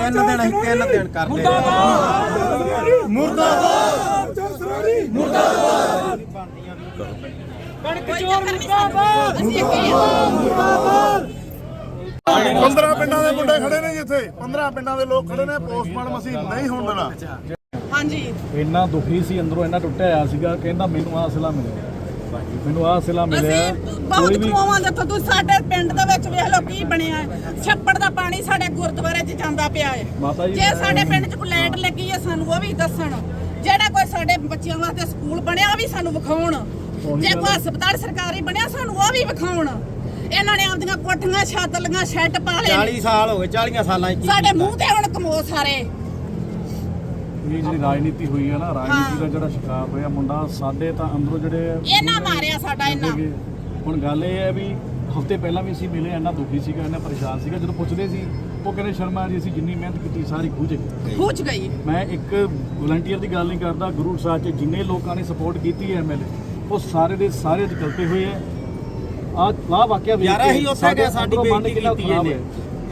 ਤਿੰਨ ਦਿਨ ਅਸੀਂ ਤਿੰਨ ਦਿਨ ਕਰਦੇ ਕਣਕ ਚੋਰ ਮੁਰਦਾਬਾਦ ਅਸੀਂ ਅੱਗੇ 15 ਪਿੰਡਾਂ ਦੇ ਮੁੰਡੇ ਖੜੇ ਨੇ ਜਿੱਥੇ 15 ਪਿੰਡਾਂ ਦੇ ਲੋਕ ਖੜੇ ਨੇ ਪੋਸਟਮਾਰਟਮ ਅਸੀਂ ਨਹੀਂ ਹੋਣ ਦੇਣਾ। ਹਾਂਜੀ। ਇੰਨਾ ਦੁਖੀ ਸੀ ਅੰਦਰੋਂ ਇੰਨਾ ਟੁੱਟਿਆ ਹੋਇਆ ਸੀਗਾ ਕਹਿੰਦਾ ਮੈਨੂੰ ਆਹ ਸਿਲਾ ਮਿਲਿਆ। ਮੈਨੂੰ ਆਹ ਸਿਲਾ ਮਿਲਿਆ। ਬਹੁਤ ਕਮਾਵਾਂ ਦੇਖੋ ਤੁਸੀਂ ਸਾਡੇ ਪਿੰਡ ਦੇ ਵਿੱਚ ਵੇਖ ਲਓ ਕੀ ਬਣਿਆ ਛੱਪੜ ਦਾ ਪਾਣੀ ਸਾਡੇ ਗੁਰਦੁਆਰੇ 'ਚ ਜਾਂਦਾ ਪਿਆ ਹੈ ਜੀ, ਸਾਡੇ ਪਿੰਡ 'ਚ ਕੋਈ ਲਾਈਟ ਲੱਗੀ ਹੈ ਸਾਨੂੰ ਉਹ ਵੀ ਦੱਸਣ। ਜਿਹੜਾ ਕੋਈ ਸਾਡੇ ਬੱਚਿਆਂ ਵਾਸਤੇ ਸਕੂਲ ਬਣਿਆ ਉਹ ਵੀ ਸਾਨੂੰ ਵਿਖਾਉਣ। ਜੇ ਕੋਈ ਹਸਪਤਾਲ ਸਰਕਾਰੀ ਬਣਿਆ ਸਾਨੂੰ ਉਹ ਵੀ ਵਿਖਾਉਣ। ਇਹਨਾਂ ਨੇ ਆਪਦੀਆਂ ਕੋਠੀਆਂ ਛੱਤ ਲੀਆਂ ਸ਼ੈੱਡ ਪਾ ਲਏ। 40 ਸਾਲ ਹੋ ਗਏ 40 ਸਾਲਾਂ 'ਚ ਸਾਡੇ? ਮੂੰਹ ਤੇ ਹੁਣ ਕਮੋ ਸਾਰੇ। ਇਹ ਜਿਹੜੀ ਰਾਜਨੀਤੀ ਹੋਈ ਹੈ ਨਾ ਰਾਜਨੀਤੀ ਦਾ ਜਿਹੜਾ ਸ਼ਿਕਾਰ ਹੋਇਆ ਮੁੰਡਾ ਸਾਡੇ ਤਾਂ ਅੰਦਰੋਂ ਜਿਹੜੇ ਇਹਨਾਂ ਮਾਰਿਆ ਸਾਡਾ ਇਹਨਾਂ। ਹੁਣ ਗੱਲ ਇਹ ਹੈ ਵੀ ਹਫ਼ਤੇ ਪਹਿਲਾਂ ਵੀ ਅਸੀਂ ਮਿਲੇ ਇੰਨਾ ਦੁਖੀ ਸੀਗਾ ਇੰਨਾ ਪਰੇਸ਼ਾਨ ਸੀਗਾ। ਜਦੋਂ ਪੁੱਛਦੇ ਸੀ ਉਹ ਕਹਿੰਦੇ ਸ਼ਰਮਾ ਜੀ ਅਸੀਂ ਜਿੰਨੀ ਮਿਹਨਤ ਕੀਤੀ ਸਾਰੀ ਖੂਜ ਗਈ। ਖੂਚ ਗਈ। ਮੈਂ ਇੱਕ ਵਲੰਟੀਅਰ ਦੀ ਗੱਲ ਨਹੀਂ ਕਰਦਾ ਗੁਰੂ ਸਾਹਿਬ 'ਚ ਜਿੰਨੇ ਲੋਕਾਂ ਨੇ ਸਪੋਰਟ ਕੀਤੀ ਹੈ ਐਮਐਲਏ ਉਹ ਸਾਰੇ ਦੇ ਸਾਰੇ ਅੱਜ ਗਲਤੇ ਹੋਏ ਆ ਆ ਆ ਵਾਕਿਆ ਵੇਖ ਯਾਰ ਅਸੀਂ ਉੱਥੇ ਸਾਡੇ ਗਏ, ਸਾਡੀ ਬੇਇੱਜ਼ਤੀ ਕੀਤੀ ਇਹਨੇ।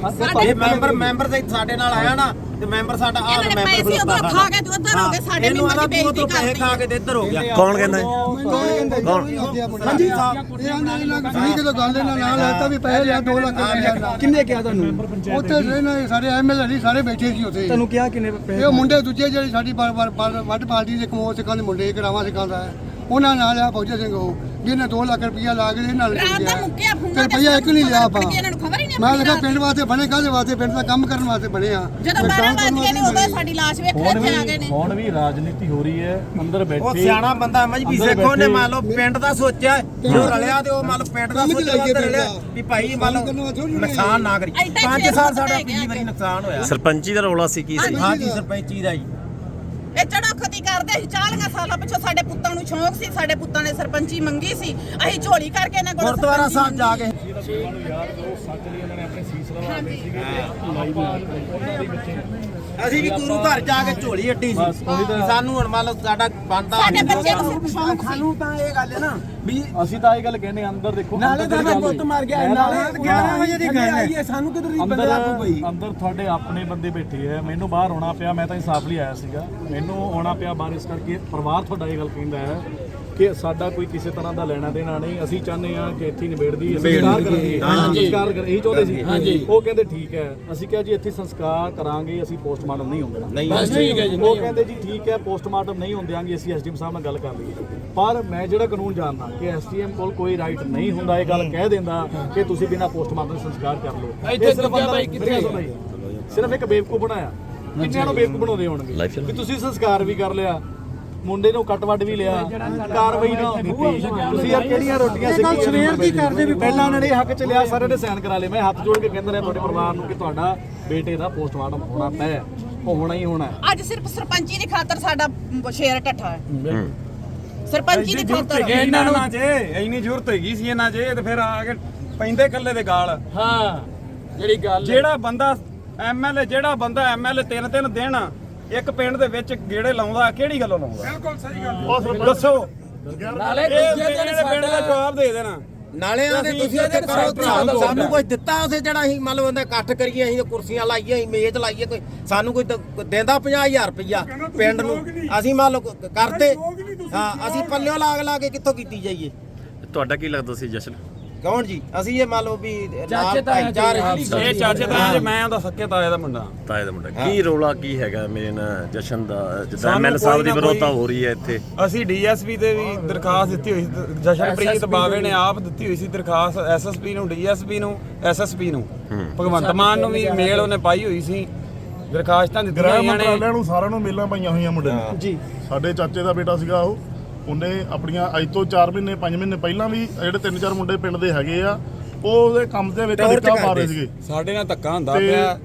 ਹਾਂ, ਸਾਡੇ ਮੈਂਬਰ ਮੈਂਬਰ ਦੇ ਸਾਡੇ ਨਾਲ ਆਇਆ ਨਾ ਤੇ ਮੈਂਬਰ ਸਾਡਾ ਆ ਇਹਨਾਂ ਨੇ ਮੈਂਬਰ ਪੈਸੇ ਉਧਰ ਖਾ ਕੇ ਤੇ ਉਧਰ ਹੋ ਗਏ ਸਾਡੇ ਆਦਾ ਤੂੰ ਬੇਇੱਜ਼ਤੀ ਪੈਸੇ ਖਾ ਕੇ ਤੇ ਇੱਧਰ ਹੋ ਗਿਆ। ਕੌਣ ਕਹਿੰਦਾ ਹਾਂਜੀ ਸਾਹਿਬ ਇਹ ਆਂਦੇ ਇਹਨਾਂ ਫਰੀ ਕਿਲੋ ਗੱਲ ਇਹਨਾਂ ਨਾਲ ਲੈਤਾ ਵੀ ਪੈਸੇ ਲਿਆ 2 ਲੱਖ ਰੁਪਇਆ ਕਿੰਨੇ ਕਿਹਾ ਤੁਹਾਨੂੰ? ਉੱਥੇ ਦੇ ਸਾਰੇ ਐਮਐਲਏ ਸਾਰੇ ਬੈਠੇ ਸੀ ਉੱਥੇ। ਤੁਹਾਨੂੰ ਕਿਹਾ ਕਿੰਨੇ ਪੈਸੇ? ਇਹ ਮੁੰਡੇ ਦੂਜੇ ਜਿਹੜੇ ਸਾਡੀ ਬਾਰ- ਬਾਰ- ਬਾਰ- ਵੱਡ ਪਾਰਟੀ ਦੇ ਕਮੋ ਸਿੱਖਾਂ ਦੇ ਮੁੰਡੇ ਕਰਾਵਾ ਸਿੱਖਾਂ ਦਾ। ਹੈ ਉਹਨਾਂ ਨਾਲ ਆ ਫੌਜੀ ਸਿੰਘ ਉਹ ਜਿਹਨੇ 2 ਲੱਖ ਰੁਪਇਆ ਲਾ ਕੇ ਇਹਨਾਂ ਨਾਲ ਰਾਤ ਦਾ ਮੁੱਕਿਆ ਫੋਨ ਤੇ ਰੁਪਇਆ ਇੱਕ ਨਹੀਂ ਲਿਆ ਆਪਾਂ ਇਹਨਾਂ ਨੂੰ ਖਬਰ ਹੀ ਨਹੀਂ ਮੈਂ ਲੱਗਾ ਪਿੰਡ ਵਾਸਤੇ ਬਣੇ ਕਾਹਦੇ ਵਾਸਤੇ ਪਿੰਡ ਦਾ ਕੰਮ ਕਰਨ ਵਾਸਤੇ ਬਣੇ ਆ? ਜਦੋਂ 12 ਵਜ ਗਏ ਨੇ ਉਦੋਂ ਸਾਡੀ ਲਾਸ਼ ਵੇਖੋ ਇੱਥੇ ਆ ਗਏ ਨੇ। ਹੁਣ ਵੀ ਰਾਜਨੀਤੀ ਹੋ ਰਹੀ ਹੈ ਅੰਦਰ ਬੈਠੇ। ਉਹ ਸਿਆਣਾ ਬੰਦਾ ਮਜਬੀ ਸੇਖੋ ਨੇ ਮੰਨ ਲਓ ਪਿੰਡ ਦਾ ਸੋਚਿਆ ਜੋ ਰਲਿਆ ਤੇ ਉਹ ਮੰਨ ਲਓ ਪਿੰਡ ਦਾ ਸੋਚਿਆ ਰਲਿਆ। ਵੀ ਭਾਈ ਮੰਨ ਲਓ ਨੁਕਸਾਨ ਨਾ ਕਰੀ ਐਡਾ ਹੀ 5 ਛੇ ਸਾਲ ਸਾਡਾ ਪਿਛਲੀ ਵਾਰੀ ਨੁਕਸਾਨ ਹੋਇਆ। ਸਰਪੰਚੀ ਦਾ ਰੌਲਾ ਸੀ ਕੀ ਸੀ? ਹਾਂਜੀ ਸਰਪੰਚੀ ਦਾ ਜੀ। ਇਹ ਚੜੋਖਤੀ ਕਰਦੇ ਸੀ 40 ਸਾਲਾਂ ਪਿੱਛੋਂ ਸਾਡੇ ਪੁੱਤਾਂ ਨੂੰ ਸ਼ੌਂਕ ਸੀ ਸਾਡੇ ਪੁੱਤਾਂ ਨੇ ਸਰਪੰਚੀ ਮੰਗੀ ਸੀ ਅਸੀਂ ਝੋਲੀ ਕਰਕੇ ਇਹਨਾਂ ਕੋਲ ਗੁਰਦੁਆਰਾ ਸਾਹਿਬ ਜਾ ਕੇ। ਸਾਨੂੰ ਯਾਦ ਕਰੋ ਸੱਚ ਲਈ ਉਹਨਾਂ ਨੇ ਆਪਣੇ ਸੀਸ ਲਵਾਉਂਦੇ ਸੀਗੇ ਤੇ ਲਾਈਵ ਉਹਨਾਂ ਦੇ ਵਿੱਚ ਅਸੀਂ ਵੀ ਗੁਰੂ ਘਰ ਜਾ ਕੇ ਝੋਲੀ ਅੱਡੀ ਸੀ। ਸਾਨੂੰ ਹੁਣ ਮੰਨ ਲਓ ਸਾਡਾ ਬੰਦਾ ਸਾਡੇ ਬੱਚੇ ਨੂੰ ਸਿਰਫ ਸ਼ੌਂਕ ਸਾਨੂੰ ਤਾਂ ਇਹ ਗੱਲ ਹੈ ਨਾ ਵੀ ਅਸੀਂ ਤਾਂ ਇਹ ਗੱਲ ਕਹਿੰਦੇ ਹਾਂ, ਅੰਦਰ ਦੇਖੋ ਨਾਲੇ ਅੰਦਰ ਤਾਂ ਪੁੱਤ ਹੋਈ। ਮਰ ਗਿਆ ਮੈਂ ਨਾਲੇ ਤਾਂ- 11 ਵਜੇ ਦੀ ਗੱਲ ਹੈ। ਸਾਨੂੰ ਕਿਧਰ ਦੀ ਬੰਦੇ ਅੰਦਰ ਲੱਗੂ ਪਈ ਅੰਦਰ ਤੁਹਾਡੇ ਆਪਣੇ ਬੰਦੇ ਬੈਠੇ ਆ ਮੈਨੂੰ ਬਾਹਰ ਆਉਣਾ ਪਿਆ ਮੈਂ ਤਾਂ ਇਨਸਾਫ ਲਈ ਆਇਆ ਸੀਗਾ। ਮੈਨੂੰ ਆਉਣਾ ਪਿਆ ਬਾਹਰ ਇਸ ਕਰਕੇ ਪਰਿਵਾਰ ਤੁਹਾਡਾ ਇਹ ਗੱਲ ਕਹਿੰਦਾ ਹੈ। ਕਿ ਸਾਡਾ ਕੋਈ ਕਿਸੇ ਤਰ੍ਹਾਂ ਦਾ ਲੈਣਾ ਦੇਣਾ ਨਹੀਂ ਅਸੀਂ ਚਾਹੁੰਦੇ ਆ ਕਿ ਇੱਥੇ ਨਿਬੇੜਦੀ ਸੰਸਕਾਰ ਕਰੀਏ ਸੰਸਕਾਰ ਕਰ ਇਹੀ ਚਾਹੁੰਦੇ ਸੀ। ਉਹ ਕਹਿੰਦੇ ਠੀਕ ਹੈ। ਅਸੀਂ ਕਿਹਾ ਜੀ ਇੱਥੇ ਸੰਸਕਾਰ ਕਰਾਂਗੇ ਅਸੀਂ ਪੋਸਟਮਾਰਟਮ ਨਹੀਂ ਹੁੰਦੇ ਨਹੀਂ। ਠੀਕ ਹੈ ਜੀ ਉਹ ਕਹਿੰਦੇ ਜੀ ਠੀਕ ਹੈ ਪੋਸਟਮਾਰਟਮ ਨਹੀਂ ਹੁੰਦਿਆਂਗੇ ਅਸੀਂ ਐਸਡੀਐਮ ਸਾਹਿਬ ਨਾਲ ਗੱਲ ਕਰ ਲਈਏ। ਪਰ ਮੈਂ ਜਿਹੜਾ ਕਾਨੂੰਨ ਜਾਣਦਾ ਕਿ ਐਸਡੀਐਮ ਕੋਲ ਕੋਈ ਰਾਈਟ ਨਹੀਂ ਹੁੰਦਾ ਇਹ ਗੱਲ ਕਹਿ ਦਿੰਦਾ ਕਿ ਤੁਸੀਂ ਬਿਨਾਂ ਪੋਸਟਮਾਰਟਮ ਸੰਸਕਾਰ ਕਰ ਲਓ। ਇਹ ਸਿਰਫ ਅੰਦਰ ਸਿਰਫ ਇੱਕ ਬੇਵਕੂਫ ਬਣਾਇਆ। ਕਿੰਨਿਆਂ ਨੂੰ ਬੇਵਕੂਫ ਬਣਾਉਂਦੇ ਹੋਣਗੇ? ਕਿ ਤੁਸੀਂ ਸੰਸਕਾਰ ਵੀ ਕਰ ਲਿਆ। ਮੁੰਡੇ ਨੂੰ ਕੱਟ ਵੱਢ ਵੀ ਲਿਆ। ਕਾਰਵਾਈ ਨਾ ਦਿੱਤੀ ਤੁਸੀਂ ਯਾਰ ਕਿਹੜੀਆਂ ਰੋਟੀਆਂ ਸਿੱਖੀਆਂ? ਸਵੇਰ ਦੀ ਕਰਦੇ ਵੀ ਪਹਿਲਾਂ ਉਹਨਾਂ ਨੇ ਹੱਕ ਚ ਲਿਆ ਸਾਰੇ ਨੇ ਸਾਈਨ ਕਰਾ ਲਏ। ਮੈਂ ਹੱਥ ਜੋੜ ਕੇ ਕਹਿੰਦਾ ਰਿਹਾ ਤੁਹਾਡੇ ਪਰਿਵਾਰ ਨੂੰ ਕਿ ਤੁਹਾਡਾ ਬੇਟੇ ਦਾ ਪੋਸਟਮਾਰਟਮ ਹੋਣਾ ਤੈਅ ਉਹ ਹੋਣਾ ਹੀ ਹੋਣਾ। ਅੱਜ ਸਿਰਫ ਸਰਪੰਚੀ ਦੀ ਖਾਤਰ ਸਾਡਾ ਸ਼ੇਰ ਟੱਠਾ ਹੈ। ਸਰਪੰਚੀ ਦੀ ਖਾਤਰ। ਇਹਨਾਂ ਨੂੰ। ਜੇ ਇੰਨੀ ਜ਼ਰੂਰਤ ਹੈਗੀ ਸੀ ਇਹਨਾਂ 'ਚ ਤੇ ਫਿਰ ਆ ਕੇ ਪੈਂਦੇ ਕੱਲੇ ਦੇ ਗਾਲ। ਹਾਂ ਜਿਹੜੀ ਗੱਲ ਜਿਹੜਾ ਬੰਦਾ ਐਮਐਲਏ ਜਿਹੜਾ ਬੰਦਾ ਐਮਐਲਏ ਤਿੰਨ ਤਿੰਨ ਦਿਨ ਇੱਕ ਪਿੰਡ ਦੇ ਵਿੱਚ ਗੇੜੇ ਲਾਉਂਦਾ ਕਿਹੜੀ ਗੱਲੋਂ ਲਾਉਂਦਾ? ਬਿਲਕੁਲ ਸਹੀ ਗੱਲ ਦੱਸੋ। ਨਾਲੇ ਦੂਜੇ ਦਿਨ ਪਿੰਡ ਦਾ ਜਵਾਬ ਦੇ ਦੇਣਾ। ਨਾਲੇ ਆਦੇ ਤੁਸੀਂ ਇਹਦੇ ਸਾਨੂੰ ਕੁਝ ਦਿੱਤਾ ਉਸੇ ਜਿਹੜਾ ਅਸੀਂ ਮੰਨ ਲਓ ਉਹਦਾ ਇਕੱਠ ਕਰੀਏ ਅਸੀਂ ਕੁਰਸੀਆਂ ਲਾਈਏ ਅਸੀਂ ਮੇਜ਼ ਲਾਈਏ ਕੋਈ ਸਾਨੂੰ ਕੋਈ ਦਿੰਦਾ 50000 ਰੁਪਇਆ ਪਿੰਡ ਨੂੰ। ਅਸੀਂ ਮੰਨ ਲਓ ਕਰਦੇ। ਹਾਂ ਅਸੀਂ ਪੱਲਿਓ ਲਾਗ ਲਾ ਕੇ ਕਿੱਥੋਂ ਕੀਤੀ ਜਾਈਏ? ਤੁਹਾਡਾ ਕੀ ਲੱਗਦਾ ਸੀ ਜਸ਼ਨ? ਕੌਣ ਜੀ ਅਸੀਂ ਇਹ ਮੰਨ ਲਓ ਵੀ ਚਾਚੇ ਨਾਲ ਭਾਈਚਾਰੇ। ਇਹ ਚਾਚੇ ਤਾਂ ਜੇ ਮੈਂ ਉਹਦਾ ਸੱਕੇ ਤਾਏ ਦਾ ਮੁੰਡਾ। ਤਾਏ ਦਾ ਮੁੰਡਾ। ਕੀ ਰੌਲਾ ਕੀ ਹੈਗਾ ਮੇਨ ਜਸ਼ਨ ਦਾ? ਜਿੱਦਾਂ ਐਮਐਲ ਸਾਹਿਬ ਦੀ ਵਿਰੋਧਤਾ ਹੋ ਰਹੀ ਹੈ ਇੱਥੇ। ਅਸੀਂ ਡੀਐਸਪੀ ਤੇ ਵੀ ਦਰਖਾਸਤ ਦਿੱਤੀ ਹੋਈ ਸੀ ਜਸ਼ਨਪ੍ਰੀਤ ਬਾਵੇ ਨੇ ਆਪ ਦਿੱਤੀ ਹੋਈ ਸੀ ਦਰਖਾਸਤ ਐਸਐਸਪੀ ਨੂੰ ਡੀਐਸਪੀ ਨੂੰ ਐਸਐਸਪੀ ਨੂੰ। ਭਗਵੰਤ ਮਾਨ ਨੂੰ ਵੀ ਮੇਲ ਉਹਨੇ ਪਾਈ ਹੋਈ ਸੀ। ਦਰਖਾਸਤਾਂ ਦਿੱਤੀਆਂ ਨੇ। ਮੰਤਰਾਲਿਆਂ ਨੂੰ ਸਾਰਿਆਂ ਨੂੰ ਮੇਲਾਂ ਪਾਈਆਂ ਹੋਈਆਂ ਮੁੰਡੇ ਨੇ। ਜੀ। ਸਾਡੇ ਚਾਚੇ ਦਾ ਬੇਟਾ ਸੀਗਾ ਉਹ। ਉਹਨੇ ਆਪਣੀਆਂ ਅੱਜ ਤੋਂ 4 ਮਹੀਨੇ 5 ਮਹੀਨੇ ਪਹਿਲਾਂ ਵੀ ਜਿਹੜੇ ਤਿੰਨ ਚਾਰ ਮੁੰਡੇ ਪਿੰਡ ਦੇ ਹੈਗੇ ਆ ਉਹ ਉਹਦੇ ਕੰਮ ਦੇ ਵਿੱਚ ਨਿੱਕਾ ਮਾਰ ਰਹੇ ਸੀਗੇ। ਸਾਡੇ ਨਾਲ ਧੱਕਾ ਹੁੰਦਾ ਪਿਆ।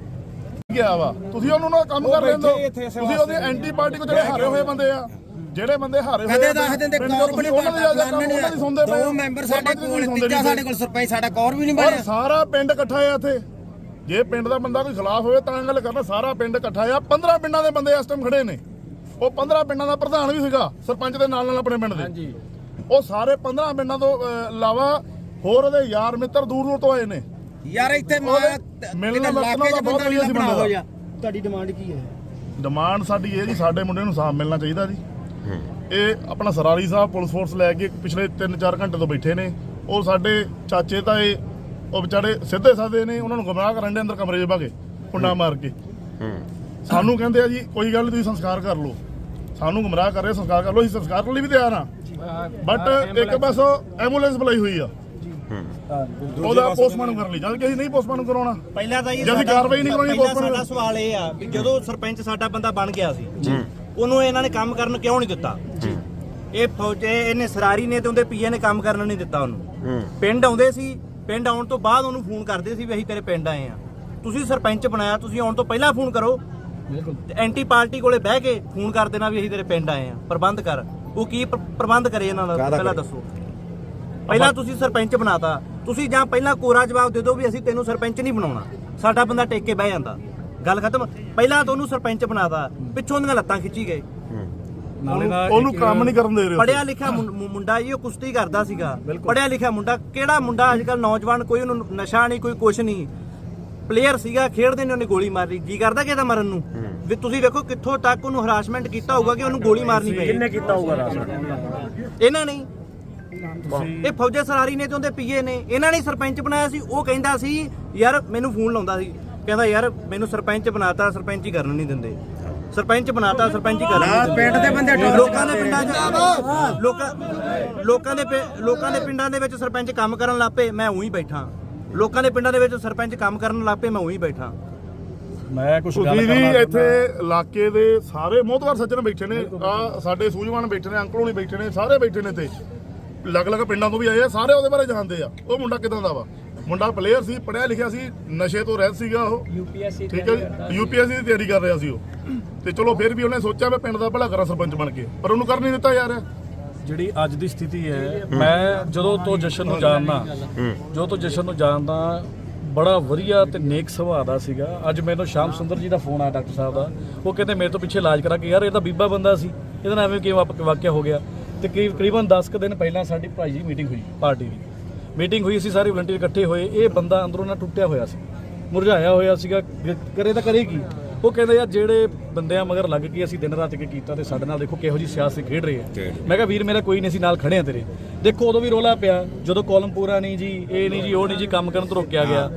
ਗਿਆ ਵਾ। ਤੁਸੀਂ ਉਹਨੂੰ ਨਾ ਕੰਮ ਕਰ ਰਹੇ ਹੋ ਤੁਸੀਂ ਉਹਦੇ ਐਂਟੀ ਪਾਰਟੀ ਕੋ ਜਿਹੜੇ ਹਾਰੇ ਹੋਏ ਬੰਦੇ ਆ ਜਿਹੜੇ ਬੰਦੇ ਹਾਰੇ ਹੋਏ ਕਦੇ ਦੱਸ ਦਿੰਦੇ ਕੌਰ ਵੀ ਨਹੀਂ ਸੁਣਦੇ ਪਏ ਦੋ। ਮੈਂਬਰ ਸਾਡੇ ਕੋਲ ਤੀਜਾ ਸਾਡੇ ਕੋਲ ਸਰਪੰਚ ਸਾਡਾ ਕੌਰ ਵੀ ਨਹੀਂ ਬਣਿਆ। ਸਾਰਾ ਪਿੰਡ ਇਕੱਠਾ ਆ ਇੱਥੇ। ਜੇ ਪਿੰਡ ਦਾ ਬੰਦਾ ਕੋਈ ਖਿਲਾਫ ਹੋਵੇ ਤਾਂ ਗੱਲ ਕਰਨਾ ਸਾਰਾ ਪਿੰਡ ਇਕੱਠਾ ਆ। 15 ਪਿੰਡਾਂ ਦੇ ਬੰਦੇ ਇਸ ਟਾਈਮ ਖੜੇ ਨੇ। ਉਹ 15 ਪਿੰਡਾਂ ਦਾ ਪ੍ਰਧਾਨ ਵੀ ਸੀਗਾ ਸਰਪੰਚ ਦੇ ਨਾਲ ਨਾਲ ਆਪਣੇ ਪਿੰਡ ਦੇ। ਹਾਂਜੀ। ਉਹ ਸਾਰੇ 15 ਪਿੰਡਾਂ ਤੋਂ ਅਹ, ਇਲਾਵਾ ਹੋਰ ਉਹਦੇ ਯਾਰ ਮਿੱਤਰ ਦੂਰ ਦੂਰ ਤੋਂ ਆਏ ਨੇ। ਯਾਰ ਇੱਥੇ ਮਾਂ ਮਿਲਣਾ ਦਾ ਬਹੁਤ ਵਧੀਆ ਸੀ ਬੰਦਾ। ਤੁਹਾਡੀ ਡਿਮਾਂਡ ਕੀ ਹੈ? ਡਿਮਾਂਡ ਸਾਡੀ ਇਹ ਜੀ ਸਾਡੇ ਮੁੰਡੇ ਨੂੰ ਸਾਥ ਮਿਲਣਾ ਚਾਹੀਦਾ ਜੀ। ਇਹ ਆਪਣਾ ਸਰਾਰੀ ਸਾਹਿਬ ਪੁਲਿਸ ਫੋਰਸ ਲੈ ਕੇ ਪਿਛਲੇ 3-4 ਘੰਟੇ ਤੋਂ ਬੈਠੇ ਨੇ। ਉਹ ਸਾਡੇ ਚਾਚੇ ਤਾਏ ਉਹ ਵਿਚਾਰੇ ਸਿੱਧੇ ਸਾਦੇ ਨੇ ਉਹਨਾਂ ਨੂੰ ਗੁੰਮਰਾਹ ਕਰਨ ਦੇ ਅੰਦਰ ਕਮਰੇ 'ਚ ਭਾਗੇ ਕੁੰਡਾ ਮਾਰ ਕੇ। ਸਾਨੂੰ ਕਹਿੰਦੇ ਆ ਜੀ ਕੋਈ ਗੱਲ ਤੁਸੀਂ ਸੰਸਕਾਰ ਕਰ ਲਓ। ਸਾਨੂੰ ਗੁੰਮਰਾਹ ਕਰ ਰਹੇ ਸੰਸਕਾਰ ਕਰ ਲਓ ਅਸੀਂ ਸੰਸਕਾਰ ਕਰਨ ਲਈ ਵੀ ਤਿਆਰ ਆ ਬਟ ਇੱਕ ਬਸ ਐਂਬੂਲੈਂਸ ਬੁਲਾਈ ਹੋਈ ਆ। ਉਹਦਾ ਪੋਸਟਮਾਰਟਮ ਕਰਨ ਲਈ ਜਦ ਕਿ ਅਸੀਂ ਨਹੀਂ ਪੋਸਟਮਾਰਟਮ ਕਰਾਉਣਾ। ਪਹਿਲਾਂ ਤਾਂ ਇਹ ਜੇ ਅਸੀਂ ਸਾਡਾ- ਕਾਰਵਾਈ ਨਹੀਂ ਕਰਾਉਣੀ postmortem ਸਾਡਾ ਸਵਾਲ ਇਹ ਆ ਵੀ ਜਦੋਂ ਸਰਪੰਚ ਸਾਡਾ ਬੰਦਾ ਬਣ ਗਿਆ ਸੀ ਉਹਨੂੰ ਇਹਨਾਂ ਨੇ ਕੰਮ ਕਰਨ ਕਿਉਂ ਨਹੀਂ ਦਿੱਤਾ? ਇਹ ਫੌਜ ਇਹ- ਇਹਨੇ ਸਰਾਰੀ ਨੇ ਤੇ ਉਹਦੇ ਪੀਏ ਨੇ ਕੰਮ ਕਰਨ ਨਹੀਂ ਦਿੱਤਾ ਉਹਨੂੰ। ਪਿੰਡ ਆਉਂਦੇ ਸੀ ਪਿੰਡ ਆਉਣ ਤੋਂ ਬਾਅਦ ਉਹਨੂੰ ਫੋਨ ਕਰਦੇ ਸੀ ਵੀ ਅਸੀਂ ਤੇਰੇ ਪਿੰਡ ਆਏ ਆ ਤੁਸੀਂ ਸਰਪੰਚ ਬਣਾਇਆ ਤੁਸੀਂ ਆਉਣ ਤੋਂ ਪਹਿਲਾਂ ਫੋਨ ਕਰੋ ਤੇ ਐਂਟੀ ਪਾਰਟੀ ਕੋਲੇ ਬਹਿ ਕੇ ਫੋਨ ਕਰ ਦੇਣਾ ਵੀ ਅਸੀਂ ਤੇਰੇ ਪਿੰਡ ਆਏ ਆ ਪ੍ਰਬੰਧ ਕਰ। ਉਹ ਕੀ ਪ੍ਰ- ਪ੍ਰਬੰਧ ਕਰੇ ਇਹਨਾਂ ਦਾ ਪਹਿਲਾਂ ਦੱਸੋ। ਪਹਿਲਾਂ ਤੁਸੀਂ ਸਰਪੰਚ ਬਣਾਤਾ। ਤੁਸੀਂ ਜਾਂ ਪਹਿਲਾਂ ਕੋਰਾ ਜਵਾਬ ਦੇ ਦਿਓ ਵੀ ਅਸੀਂ ਤੈਨੂੰ ਸਰਪੰਚ ਨਹੀਂ ਬਣਾਉਣਾ। ਸਾਡਾ ਬੰਦਾ ਟੇਕ ਕੇ ਬਹਿ ਜਾਂਦਾ। ਗੱਲ ਖਤਮ। ਪਹਿਲਾਂ ਤਾਂ ਉਹਨੂੰ ਸਰਪੰਚ ਬਣਾਤਾ। ਪਿੱਛੋਂ ਦੀਆਂ ਲੱਤਾਂ ਖਿੱਚੀ ਗਏ। ਨਾਲੇ ਦਾ ਉਹਨੂੰ ਕੰਮ ਨਹੀਂ ਕਰਨ ਦੇ ਰਹੇ ਪੜਿਆ ਲਿਖਿਆ ਮੁੰ- ਮੁੰ- ਮੁੰਡਾ ਜੀ ਉਹ ਕੁਸ਼ਤੀ ਕਰਦਾ ਸੀਗਾ। ਪੜਿਆ ਲਿਖਿਆ ਮੁੰਡਾ। ਕਿਹੜਾ ਮੁੰਡਾ ਅੱਜ ਕੱਲ ਨੌਜਵਾਨ ਕੋਈ ਉਹਨੂੰ ਨਸ਼ਾ ਨਹੀਂ ਕੋਈ ਕੁਛ ਨਹੀਂ। ਪਲੇਅਰ ਸੀਗਾ ਖੇਡਦੇ ਨੇ ਉਹਨੇ ਗੋਲੀ ਮਾਰੀ। ਜੀ ਕਰਦਾ ਕਿਹਦਾ ਮਰਨ ਨੂੰ? ਵੀ ਤੁਸੀਂ ਵੇਖੋ ਕਿੱਥੋਂ ਤੱਕ ਉਹਨੂੰ ਹਰਾਸਮੈਂਟ ਕੀਤਾ ਹੋਊਗਾ ਕਿ ਉਹਨੂੰ ਗੋਲੀ ਮਾਰਨੀ ਪਈ। ਕਿੰਨੇ ਕੀਤਾ ਹੋਊਗਾ ਇਹਨਾਂ ਨੇ। ਇਹ ਫੌਜੇ ਸਰਾਰੀ ਨੇ ਤੇ ਉਹਦੇ ਪੀਏ ਨੇ। ਇਹਨਾਂ ਨੇ ਸਰਪੰਚ ਬਣਾਇਆ ਸੀ। ਉਹ ਕਹਿੰਦਾ ਸੀ ਯਾਰ ਮੈਨੂੰ ਫੋਨ ਲਾਉਂਦਾ ਸੀ। ਕਹਿੰਦਾ ਯਾਰ ਮੈਨੂੰ ਸਰਪੰਚ ਬਣਾਤਾ ਸਰਪੰਚ ਹੀ ਕਰਨ ਨਹੀਂ ਦਿੰਦੇ। ਸਰਪੰਚ ਬਣਾਤਾ ਸਰਪੰਚ ਹੀ ਕਰਨ ਨਹੀਂ ਦਿੰਦੇ। ਪਿੰਡ ਦੇ ਬੰਦੇ ਲੋਕਾਂ ਦੇ ਪਿੰਡਾਂ 'ਚ ਲੋਕਾਂ ਲੋਕਾਂ ਦੇ ਪਿੰ- ਲੋਕਾਂ ਦੇ ਪਿੰਡਾਂ ਦੇ ਵਿੱਚ ਸਰਪੰਚ ਕੰਮ ਕਰਨ ਲੱਪੇ ਮੈਂ ਉਹੀ ਬੈਠਾ। ਲੋਕਾਂ ਦੇ ਪਿੰਡਾਂ ਦੇ ਵਿੱਚ ਸਰਪੰਚ ਕੰਮ ਕਰਨ ਲੱਪੇ ਮੈਂ ਉਹੀ ਬੈਠਾ। ਮੈਂ ਕੁਝ ਗੱਲ ਤੁਸੀਂ ਵੀ ਕਰਨਾ ਇੱਥੇ ਇਲਾਕੇ ਦੇ ਸਾਰੇ ਮੋਹਤਵਾਰ ਸੱਜਣ ਬੈਠੇ ਨੇ ਆ ਸਾਡੇ ਸੂਝਵਾਨ ਬੈਠੇ ਨੇ ਅੰਕਲ ਹੋਣੀ ਬੈਠੇ ਨੇ ਸਾਰੇ ਬੈਠੇ ਨੇ ਤੇ ਅਲੱਗ-ਅਲੱਗ ਪਿੰਡਾਂ ਤੋਂ ਵੀ ਆਏ ਆ ਸਾਰੇ ਉਹਦੇ ਬਾਰੇ ਜਾਣਦੇ ਆ। ਉਹ ਮੁੰਡਾ ਕਿਦਾਂ ਦਾ ਵਾ? ਮੁੰਡਾ ਪਲੇਅਰ ਸੀ ਪੜਿਆ ਲਿਖਿਆ ਸੀ ਨਸ਼ੇ ਤੋਂ ਰਹਿਤ ਸੀਗਾ ਉਹ। ਯੂਪੀਐਸਸੀ ਠੀਕ ਹੈ ਜੀ ਯੂਪੀਐਸਸੀ ਦੀ ਤਿਆਰੀ ਕਰ ਰਿਹਾ ਸੀ ਉਹ। ਤੇ ਚਲੋ ਫਿਰ ਵੀ ਉਹਨੇ ਸੋਚਿਆ ਮੈਂ ਪਿੰਡ ਦਾ ਭਲਾ ਕਰਾਂ ਸਰਪੰਚ ਬਣ ਕੇ ਪਰ ਉਹਨੂੰ ਕਰ ਨਹੀਂ ਦਿੱਤਾ ਯਾਰ। ਜਿਹੜੀ ਅੱਜ ਦੀ ਸਥਿਤੀ ਹੈ, ਮੈਂ ਜਦੋਂ ਤੋਂ ਜਸ਼ਨ ਨੂੰ ਜਾਣਦਾ, ਜਦੋਂ ਤੋਂ ਜਸ਼ਨ ਨੂੰ ਜਾਣਦਾ, ਬੜਾ ਵਧੀਆ ਤੇ ਨੇਕ ਸੁਭਾਅ ਦਾ ਸੀਗਾ। ਅੱਜ ਮੈਨੂੰ ਸ਼ਾਮ ਸੁੰਦਰ ਜੀ ਦਾ ਫੋਨ ਆਇਆ ਡਾਕਟਰ ਸਾਹਿਬ ਦਾ। ਉਹ ਕਹਿੰਦੇ, ਮੇਰੇ ਤੋਂ ਪਿੱਛੇ ਇਲਾਜ ਕਰਾ ਕੇ। ਯਾਰ, ਇਹ ਤਾਂ ਬੀਬਾ ਬੰਦਾ ਸੀ। ਇਹਦਾ ਨਾਲ ਐਵੇਂ ਕਿਵੇਂ ਵਾਪ- ਵਾਕਿਆ ਹੋ ਗਿਆ? ਤੇ ਕਰੀਬ, ਕਰੀਬਨ 10 ਕੁ ਦਿਨ ਪਹਿਲਾਂ ਸਾਡੀ ਭਾਈ ਜੀ ਮੀਟਿੰਗ ਹੋਈ ਪਾਰਟੀ ਦੀ। ਮੀਟਿੰਗ ਹੋਈ ਸੀ ਸਾਰੇ ਵਲੰਟੀਅਰ ਇਕੱਠੇ ਹੋਏ। ਇਹ ਬੰਦਾ ਅੰਦਰੋਂ ਨਾ ਟੁੱਟਿਆ ਹੋਇਆ ਸੀ। ਮੁਰਝਾਇਆ ਹੋਇਆ ਸੀਗਾ। ਕਰੇ ਤਾਂ ਕਰੇ ਕੀ? ਉਹ ਕਹਿੰਦੇ ਯਾਰ ਜਿਹੜੇ ਬੰਦਿਆਂ ਮਗਰ ਲੱਗ ਕੇ ਅਸੀਂ ਦਿਨ ਰਾਤ ਇੱਕ ਕੀਤਾ ਤੇ ਸਾਡੇ ਨਾਲ ਦੇਖੋ ਕਿਹੋ ਜੀ ਸਿਆਸਤ ਖੇਡ ਰਹੇ ਆ। ਮੈਂ ਕਿਹਾ ਵੀਰ ਮੇਰਾ ਕੋਈ ਨਹੀਂ ਅਸੀਂ ਨਾਲ ਖੜੇ ਆ ਤੇਰੇ। ਦੇਖੋ ਉਦੋਂ ਵੀ ਰੋਲਾ ਪਿਆ ਜਦੋਂ ਕਾਲਮ ਪੂਰਾ ਨਹੀਂ ਜੀ ਇਹ ਨਹੀਂ ਜੀ ਉਹ ਨਹੀਂ ਜੀ ਕੰਮ ਕਰਨ ਤੋਂ ਰੋਕਿਆ ਗਿਆ।